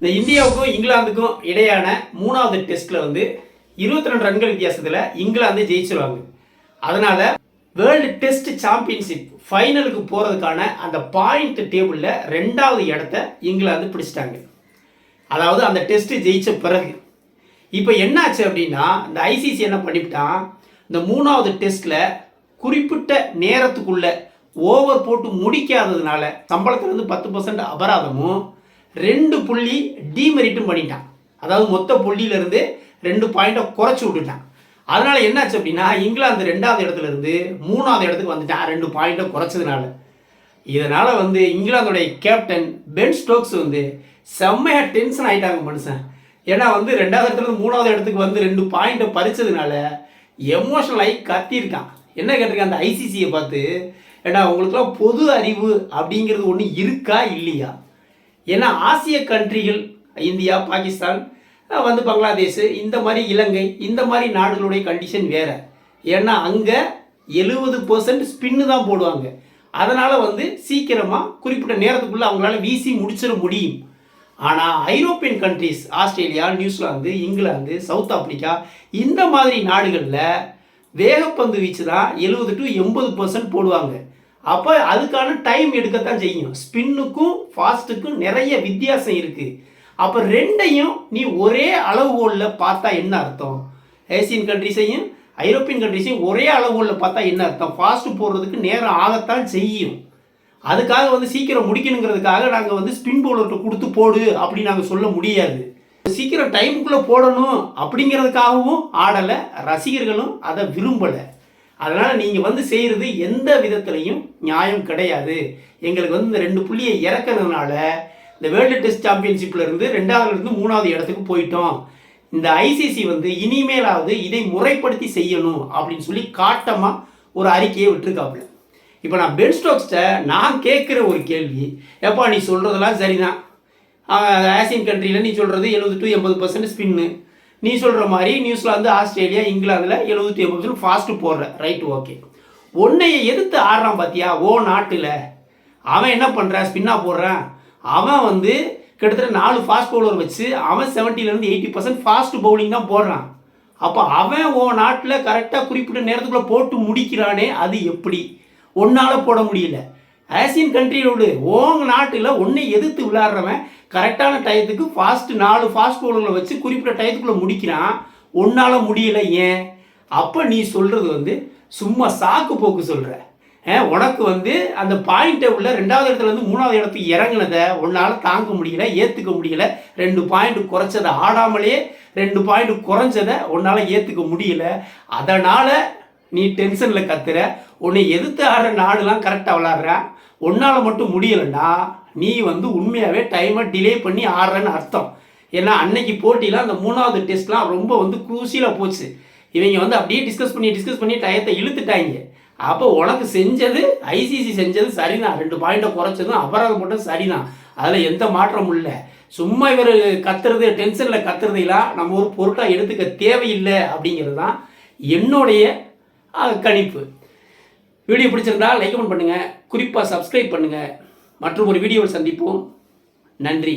இந்த இந்தியாவுக்கும் இங்கிலாந்துக்கும் இடையான மூணாவது டெஸ்ட்டில் வந்து இருபத்தி ரெண்டு ரன்கள் வித்தியாசத்தில் இங்கிலாந்து ஜெயிச்சிருவாங்க. அதனால் வேர்ல்டு டெஸ்ட் சாம்பியன்ஷிப் ஃபைனலுக்கு போகிறதுக்கான அந்த பாயிண்ட் டேபிளில் ரெண்டாவது இடத்த இங்கிலாந்து பிடிச்சிட்டாங்க. அதாவது அந்த டெஸ்ட்டு ஜெயிச்ச பிறகு. இப்போ என்னாச்சு அப்படின்னா இந்த ஐசிசி என்ன பண்ணிவிட்டான்? இந்த மூணாவது டெஸ்ட்டில் குறிப்பிட்ட நேரத்துக்குள்ளே ஓவர் போட்டு முடிக்காததுனால சம்பளத்துலேருந்து பத்து பர்சன்ட் அபராதமும் ரெண்டு புள்ளி டீமெரிட்டும் பண்ணிட்டான். அதாவது மொத்த புள்ளியிலேருந்து ரெண்டு பாயிண்ட்டை குறைச்சி விட்டுட்டான். அதனால் என்னாச்சு அப்படின்னா இங்கிலாந்து ரெண்டாவது இடத்துல இருந்து மூணாவது இடத்துக்கு வந்துட்டான். ரெண்டு பாயிண்ட்டை குறைச்சதுனால. இதனால் வந்து இங்கிலாந்துடைய கேப்டன் பென் ஸ்டோக்ஸ் வந்து செம்மையாக டென்ஷன் ஆயிட்டாங்க மனுஷன். ஏன்னா வந்து ரெண்டாவது இடத்துலேருந்து மூணாவது இடத்துக்கு வந்து ரெண்டு பாயிண்ட்டை பறிச்சதுனால எமோஷனல் ஆகி கத்தியிருக்கான். என்ன கேட்டிருக்கான் அந்த ஐசிசியை பார்த்து? ஏன்னா உங்களுக்குலாம் பொது அறிவு அப்படிங்கிறது ஒன்று இருக்கா இல்லையா? ஏன்னா ஆசிய கண்ட்ரிகள் இந்தியா பாகிஸ்தான் வந்து பங்களாதேஷ் இந்த மாதிரி இலங்கை இந்த மாதிரி நாடுகளுடைய கண்டிஷன் வேறு. ஏன்னா அங்கே எழுபது பர்சன்ட் ஸ்பின்னு தான் போடுவாங்க. அதனால் வந்து சீக்கிரமாக குறிப்பிட்ட நேரத்துக்குள்ளே அவங்களால வீசி முடிச்சிட முடியும். ஆனால் European countries Australia New Zealand England South Africa இந்த மாதிரி நாடுகளில் வேகப்பந்து வீச்சு தான் எழுபது டு எண்பது பர்சன்ட் போடுவாங்க. அப்போ அதுக்கான டைம் எடுக்கத்தான் செய்யும். ஸ்பின்னுக்கும் ஃபாஸ்ட்டுக்கும் நிறைய வித்தியாசம் இருக்குது அப்போ ரெண்டையும் நீ ஒரே அளவுகோலில் பார்த்தா என்ன அர்த்தம்? ஏசியன் கண்ட்ரிஸையும் ஐரோப்பியன் கண்ட்ரிஸையும் ஒரே அளவுகோலில் பார்த்தா என்ன அர்த்தம்? ஃபாஸ்ட்டு போடுறதுக்கு நேரம் ஆகத்தான் செய்யும். அதுக்காக வந்து சீக்கிரம் முடிக்கணுங்கிறதுக்காக நாங்கள் வந்து ஸ்பின் பவுலர்கிட்ட கொடுத்து போடு அப்படின்னு நாங்கள் சொல்ல முடியாது. சீக்கிரம் டைமுக்குள்ளே போடணும் அப்படிங்கிறதுக்காகவும் ஆடலை. ரசிகர்களும் அதை விரும்பலை. அதனால் நீங்கள் வந்து செய்கிறது எந்த விதத்துலையும் நியாயம் கிடையாது. எங்களுக்கு வந்து இந்த ரெண்டு புள்ளியை இறக்குறதுனால இந்த வேர்ல்டு டெஸ்ட் சாம்பியன்ஷிப்லேருந்து இருந்து மூணாவது இடத்துக்கு போயிட்டோம். இந்த ஐசிசி வந்து இனிமேலாவது இதை முறைப்படுத்தி செய்யணும் அப்படின்னு சொல்லி காட்டமாக ஒரு அறிக்கையை விட்டுருக்காப்புல. இப்போ நான் பென் ஸ்டோக்ஸ்ட்டை நான் கேட்குற ஒரு கேள்வி எப்பா நீ சொல்கிறதெல்லாம் சரிதான். ஆசியன் கண்ட்ரியில் நீ சொல்கிறது எழுபது டு எண்பது பர்சன்ட் ஸ்பின்னு நீ சொல்கிற மாதிரி நியூசிலாந்து ஆஸ்திரேலியா இங்கிலாந்தில் எழுபது டு எண்பது பர்சன்ட் ஃபாஸ்ட்டு போடுற. ரைட் ஓகே உன்னைய எதிர்த்து ஆடுறான் பார்த்தியா ஓ நாட்டில். அவன் என்ன பண்ணுறான் ஸ்பின்னாக போடுறான். அவன் வந்து கிட்டத்தட்ட நாலு ஃபாஸ்ட் பவுலர் வச்சு அவன் செவன்ட்டிலேருந்து எயிட்டி பர்சன்ட் ஃபாஸ்ட் பவுலிங் தான் போடுறான். அப்போ அவன் ஓ நாட்டில் கரெக்டாக குறிப்பிட்ட நேரத்துக்குள்ளே போட்டு முடிக்கிறானே அது எப்படி? ஒன்னால் போட முடியல. ஆசியன் கண்ட்ரியோடு உங்க நாட்டில் ஒன்றை எதிர்த்து விளாட்றவன் கரெக்டான டயத்துக்கு ஃபாஸ்ட் நாலு ஃபாஸ்ட் பவுலர்களை வச்சு குறிப்பிட்ட டயத்துக்குள்ளே முடிக்கிறான். ஒன்னால் முடியல ஏன்? அப்போ நீ சொல்கிறது வந்து சும்மா சாக்கு போக்கு சொல்கிற உனக்கு வந்து அந்த பாயிண்ட்டை உள்ள ரெண்டாவது இடத்துல இருந்து மூணாவது இடத்துக்கு இறங்குனதை உன்னால் தாங்க முடியல ஏற்றுக்க முடியல. ரெண்டு பாயிண்ட் குறைச்சதை ஆடாமலே ரெண்டு பாயிண்ட் குறைஞ்சதை உன்னால் ஏற்றுக்க முடியல. அதனால் நீ டென்ஷனில் கத்துற. உன்னை எதிர்த்து ஆடுற நாடுலாம் கரெக்டாக விளாட்ற? உன்னால் மட்டும் முடியலைன்னா நீ வந்து உண்மையாகவே டைமை டிலே பண்ணி ஆடுறன்னு அர்த்தம். ஏன்னா அன்னைக்கு போட்டியில் அந்த மூணாவது டெஸ்ட்லாம் ரொம்ப வந்து குரூசியலாக போச்சு. இவங்க வந்து அப்படியே டிஸ்கஸ் பண்ணி டிஸ்கஸ் பண்ணி டயத்தை இழுத்துட்டாங்க. அப்போ உனக்கு செஞ்சது ஐசிசி செஞ்சது சரிதான். ரெண்டு பாயிண்டை குறைச்சதும் அபராதம் போட்டது சரிதான். அதில் எந்த மாற்றமும் இல்லை. சும்மா இவர் கத்துறது டென்ஷனில் கத்துறதையெல்லாம் நம்ம ஒரு பொருட்டாக எடுத்துக்க தேவையில்லை அப்படிங்கிறது தான் என்னுடைய கணிப்பு. வீடியோ பிடிச்சிருந்தா லைக் பண்ணுங்கள் குறிப்பாக சப்ஸ்கிரைப் பண்ணுங்கள் மற்றும் ஒரு வீடியோவில் சந்திப்போம். நன்றி.